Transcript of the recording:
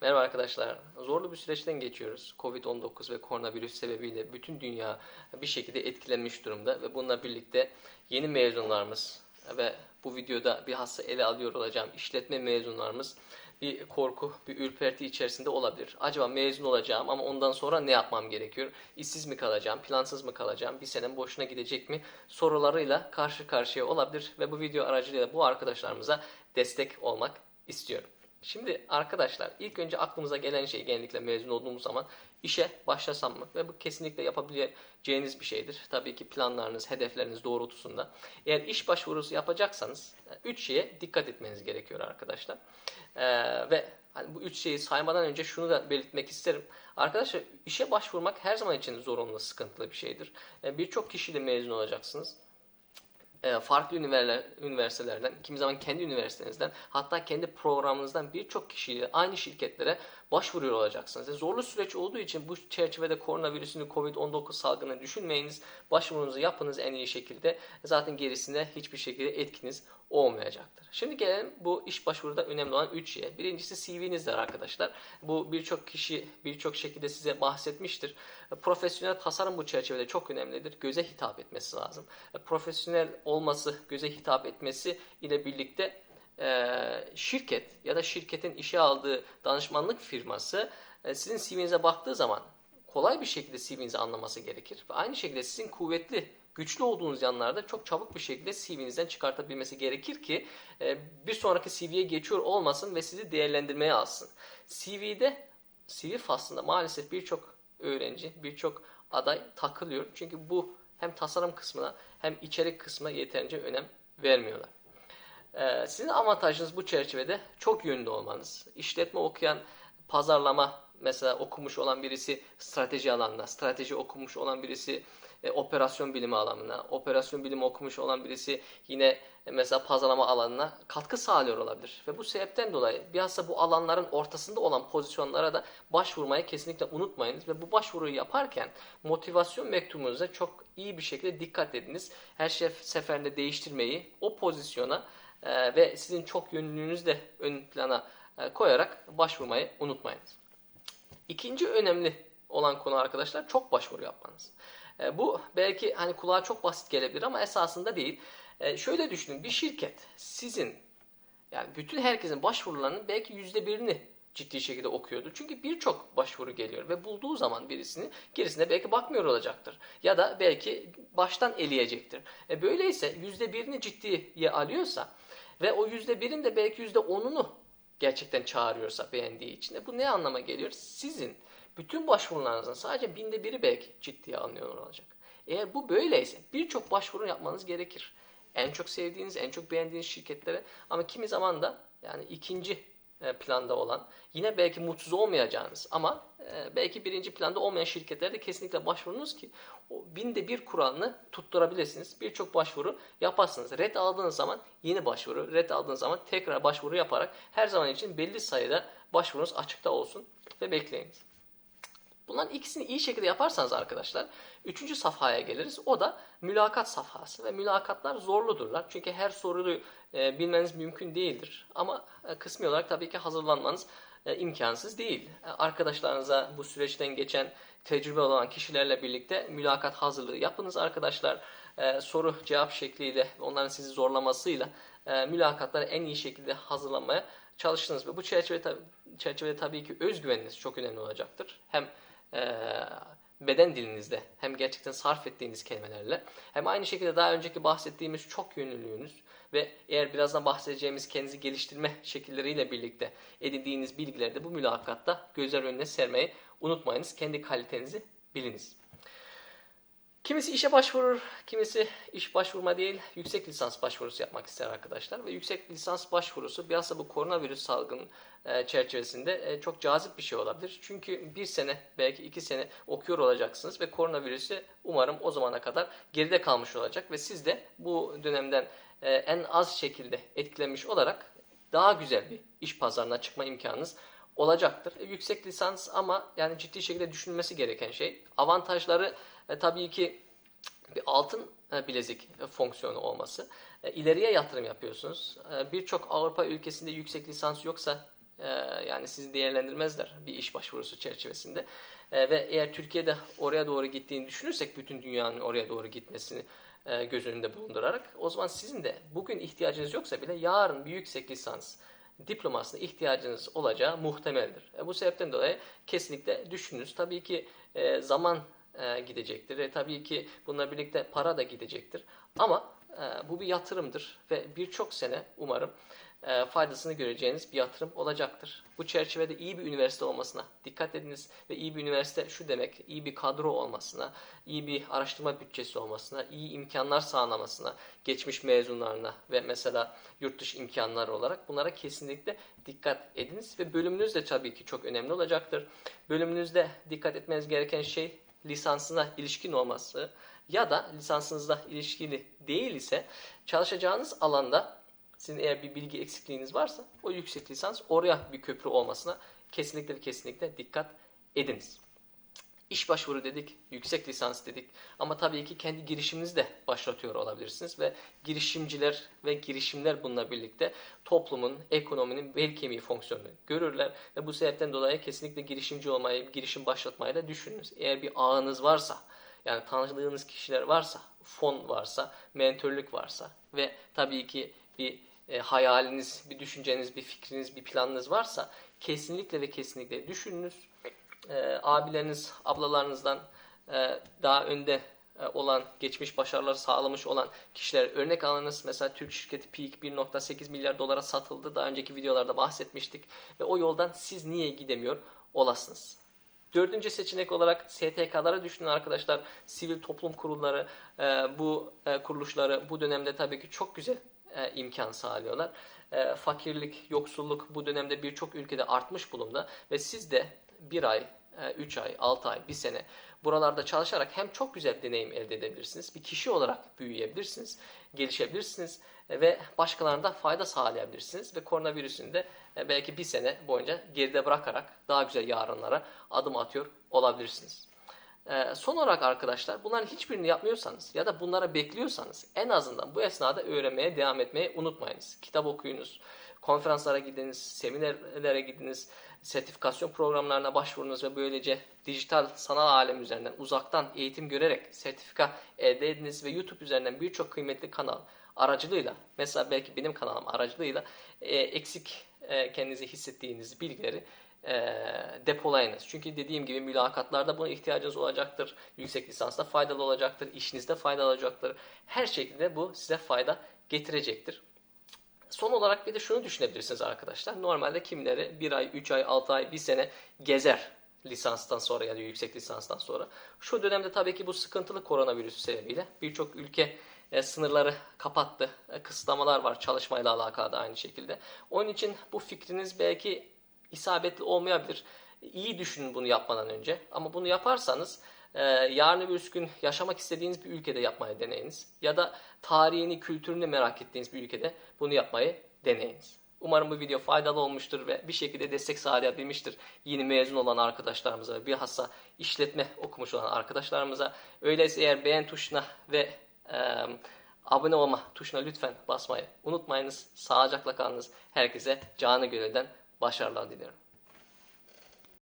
Merhaba arkadaşlar. Zorlu bir süreçten geçiyoruz. Covid-19 ve koronavirüs sebebiyle bütün dünya bir şekilde etkilenmiş durumda ve bununla birlikte yeni mezunlarımız ve bu videoda bir hassa ele alıyor olacağım işletme mezunlarımız bir korku, bir ürperti içerisinde olabilir. Acaba mezun olacağım ama ondan sonra ne yapmam gerekiyor? İşsiz mi kalacağım, plansız mı kalacağım, bir senem boşuna gidecek mi? Sorularıyla karşı karşıya olabilir ve bu video aracılığıyla bu arkadaşlarımıza destek olmak istiyorum. Şimdi arkadaşlar ilk önce aklımıza gelen şey genellikle mezun olduğumuz zaman işe başlasam mı? Ve bu kesinlikle yapabileceğiniz bir şeydir. Tabii ki planlarınız, hedefleriniz doğrultusunda. Eğer iş başvurusu yapacaksanız 3 şeye dikkat etmeniz gerekiyor arkadaşlar. Ee, ve hani bu üç şeyi saymadan önce şunu da belirtmek isterim. Arkadaşlar işe başvurmak her zaman için zorunlu, sıkıntılı bir şeydir. Ee, Birçok kişiyle mezun olacaksınız farklı üniversitelerden, kimi zaman kendi üniversitenizden, hatta kendi programınızdan birçok kişiyle aynı şirketlere başvuruyor olacaksınız. E, zorlu süreç olduğu için bu çerçevede koronavirüsünü, Covid-19 salgını düşünmeyiniz. Başvurunuzu yapınız en iyi şekilde. Zaten gerisinde hiçbir şekilde etkiniz olmayacaktır. Şimdi gelelim bu iş başvuruda önemli olan 3 şeye. Birincisi CV'nizdir arkadaşlar. Bu birçok kişi birçok şekilde size bahsetmiştir. Profesyonel tasarım bu çerçevede çok önemlidir. Göze hitap etmesi lazım. Profesyonel olması, göze hitap etmesi ile birlikte şirket ya da şirketin işe aldığı danışmanlık firması sizin CV'nize baktığı zaman kolay bir şekilde CV'nizi anlaması gerekir. Ve aynı şekilde sizin kuvvetli güçlü olduğunuz yanlarda çok çabuk bir şekilde CV'nizden çıkartabilmesi gerekir ki e, bir sonraki CV'ye geçiyor olmasın ve sizi değerlendirmeye alsın. CV'de CV faslında maalesef birçok öğrenci, birçok aday takılıyor. Çünkü bu hem tasarım kısmına hem içerik kısmına yeterince önem vermiyorlar. E, sizin avantajınız bu çerçevede çok yönlü olmanız. İşletme okuyan, pazarlama mesela okumuş olan birisi strateji alanında, strateji okumuş olan birisi e, operasyon bilimi alanına, operasyon bilimi okumuş olan birisi yine e, mesela pazarlama alanına katkı sağlıyor olabilir. Ve bu sebepten dolayı bilhassa bu alanların ortasında olan pozisyonlara da başvurmayı kesinlikle unutmayınız. Ve bu başvuruyu yaparken motivasyon mektubunuza çok iyi bir şekilde dikkat ediniz. Her şey seferinde değiştirmeyi o pozisyona e, ve sizin çok yönlülüğünüzü de ön plana e, koyarak başvurmayı unutmayınız. İkinci önemli olan konu arkadaşlar çok başvuru yapmanız. E, bu belki hani kulağa çok basit gelebilir ama esasında değil. E, şöyle düşünün bir şirket sizin yani bütün herkesin başvurularının belki yüzde birini ciddi şekilde okuyordur. Çünkü birçok başvuru geliyor ve bulduğu zaman birisini gerisine belki bakmıyor olacaktır. Ya da belki baştan eleyecektir. E böyleyse yüzde birini ciddiye alıyorsa ve o yüzde birin de belki yüzde onunu gerçekten çağırıyorsa beğendiği için de bu ne anlama geliyor? Sizin bütün başvurularınızın sadece binde biri belki ciddiye alınıyor olacak. Eğer bu böyleyse birçok başvuru yapmanız gerekir. En çok sevdiğiniz, en çok beğendiğiniz şirketlere ama kimi zaman da yani ikinci e, planda olan yine belki mutsuz olmayacağınız ama belki birinci planda olmayan şirketlere de kesinlikle başvurunuz ki o binde bir kuralını tutturabilirsiniz. Birçok başvuru yaparsınız. Red aldığınız zaman yeni başvuru, red aldığınız zaman tekrar başvuru yaparak her zaman için belli sayıda başvurunuz açıkta olsun ve bekleyiniz. Bunların ikisini iyi şekilde yaparsanız arkadaşlar üçüncü safhaya geliriz. O da mülakat safhası ve mülakatlar zorludurlar. Çünkü her soruyu e, bilmeniz mümkün değildir. Ama e, kısmi olarak tabii ki hazırlanmanız e, imkansız değil. E, arkadaşlarınıza bu süreçten geçen tecrübe olan kişilerle birlikte mülakat hazırlığı yapınız arkadaşlar. E, soru cevap şekliyle onların sizi zorlamasıyla mülakatları en iyi şekilde hazırlamaya çalıştınız. Ve bu çerçevede, çerçevede tabii ki özgüveniniz çok önemli olacaktır. Hem e, beden dilinizde hem gerçekten sarf ettiğiniz kelimelerle hem aynı şekilde daha önceki bahsettiğimiz çok yönlülüğünüz ve eğer birazdan bahsedeceğimiz kendinizi geliştirme şekilleriyle birlikte edindiğiniz bilgileri de bu mülakatta gözler önüne sermeyi unutmayınız. Kendi kalitenizi biliniz. Kimisi işe başvurur, kimisi iş başvurma değil, yüksek lisans başvurusu yapmak ister arkadaşlar. Ve yüksek lisans başvurusu bilhassa bu koronavirüs salgın e, çerçevesinde e, çok cazip bir şey olabilir. Çünkü bir sene, belki iki sene okuyor olacaksınız ve koronavirüsü umarım o zamana kadar geride kalmış olacak. Ve siz de bu dönemden e, en az şekilde etkilenmiş olarak daha güzel bir iş pazarına çıkma imkanınız olacaktır. Yüksek lisans ama yani ciddi şekilde düşünülmesi gereken şey. Avantajları e, tabii ki bir altın e, bilezik fonksiyonu olması. E, ileriye yatırım yapıyorsunuz. E, Birçok Avrupa ülkesinde yüksek lisans yoksa yani sizi değerlendirmezler bir iş başvurusu çerçevesinde. Ve eğer Türkiye'de oraya doğru gittiğini düşünürsek bütün dünyanın oraya doğru gitmesini göz önünde bulundurarak o zaman sizin de bugün ihtiyacınız yoksa bile yarın bir yüksek lisans diplomasına ihtiyacınız olacağı muhtemeldir. Bu sebepten dolayı kesinlikle düşününüz. Tabii ki zaman e, gidecektir. E, tabii ki bununla birlikte para da gidecektir. Ama e, bu bir yatırımdır ve birçok sene umarım e, faydasını göreceğiniz bir yatırım olacaktır. Bu çerçevede iyi bir üniversite olmasına dikkat ediniz ve iyi bir üniversite şu demek, iyi bir kadro olmasına, iyi bir araştırma bütçesi olmasına, iyi imkanlar sağlamasına, geçmiş mezunlarına ve mesela yurt dışı imkanları olarak bunlara kesinlikle dikkat ediniz ve bölümünüz de tabii ki çok önemli olacaktır. Bölümünüzde dikkat etmeniz gereken şey lisansına ilişkin olması ya da lisansınızla ilişkili değil ise çalışacağınız alanda sizin eğer bir bilgi eksikliğiniz varsa o yüksek lisans oraya bir köprü olmasına kesinlikle kesinlikle dikkat ediniz. İş başvuru dedik, yüksek lisans dedik ama tabii ki kendi girişiminizi de başlatıyor olabilirsiniz ve girişimciler ve girişimler bununla birlikte toplumun, ekonominin bel kemiği fonksiyonunu görürler ve bu sebepten dolayı kesinlikle girişimci olmayı, girişim başlatmayı da düşününüz. Eğer bir ağınız varsa, yani tanıdığınız kişiler varsa, fon varsa, mentörlük varsa ve tabii ki bir e, hayaliniz, bir düşünceniz, bir fikriniz, bir planınız varsa kesinlikle ve kesinlikle düşününüz. E, abileriniz, ablalarınızdan e, daha önde e, olan, geçmiş başarıları sağlamış olan kişiler örnek alınız. Mesela Türk şirketi Peak 1.8 milyar dolara satıldı. Daha önceki videolarda bahsetmiştik. Ve o yoldan siz niye gidemiyor olasınız? Dördüncü seçenek olarak STK'lara düşünün arkadaşlar. Sivil toplum kurulları, e, bu e, kuruluşları bu dönemde tabii ki çok güzel imkan sağlıyorlar. Fakirlik, yoksulluk bu dönemde birçok ülkede artmış bulumda ve siz de bir ay, 3 ay, 6 ay, 1 sene buralarda çalışarak hem çok güzel deneyim elde edebilirsiniz, bir kişi olarak büyüyebilirsiniz, gelişebilirsiniz ve başkalarına da fayda sağlayabilirsiniz ve koronavirüsünü de e, belki bir sene boyunca geride bırakarak daha güzel yarınlara adım atıyor olabilirsiniz. Ee, son olarak arkadaşlar bunların hiçbirini yapmıyorsanız ya da bunlara bekliyorsanız en azından bu esnada öğrenmeye devam etmeyi unutmayınız. Kitap okuyunuz, konferanslara gidiniz, seminerlere gidiniz, sertifikasyon programlarına başvurunuz ve böylece dijital sanal alem üzerinden uzaktan eğitim görerek sertifika elde ediniz ve YouTube üzerinden birçok kıymetli kanal aracılığıyla mesela belki benim kanalım aracılığıyla e, eksik e, kendinizi hissettiğiniz bilgileri e, depolayınız. Çünkü dediğim gibi mülakatlarda buna ihtiyacınız olacaktır. Yüksek lisansta faydalı olacaktır. işinizde faydalı olacaktır. Her şekilde bu size fayda getirecektir. Son olarak bir de şunu düşünebilirsiniz arkadaşlar. Normalde kimleri 1 ay, 3 ay, 6 ay, 1 sene gezer lisanstan sonra ya da yüksek lisanstan sonra. Şu dönemde tabii ki bu sıkıntılı koronavirüsü sebebiyle birçok ülke e, sınırları kapattı. E, kısıtlamalar var çalışmayla alakalı da aynı şekilde. Onun için bu fikriniz belki isabetli olmayabilir. İyi düşünün bunu yapmadan önce. Ama bunu yaparsanız e, yarın bir gün yaşamak istediğiniz bir ülkede yapmayı deneyiniz. Ya da tarihini, kültürünü merak ettiğiniz bir ülkede bunu yapmayı deneyiniz. Umarım bu video faydalı olmuştur ve bir şekilde destek sağlayabilmiştir yeni mezun olan arkadaşlarımıza ve bilhassa işletme okumuş olan arkadaşlarımıza. Öyleyse eğer beğen tuşuna ve e, abone olma tuşuna lütfen basmayı unutmayınız. Sağlıcakla kalınız. Herkese canı gönülden başarılar diliyorum.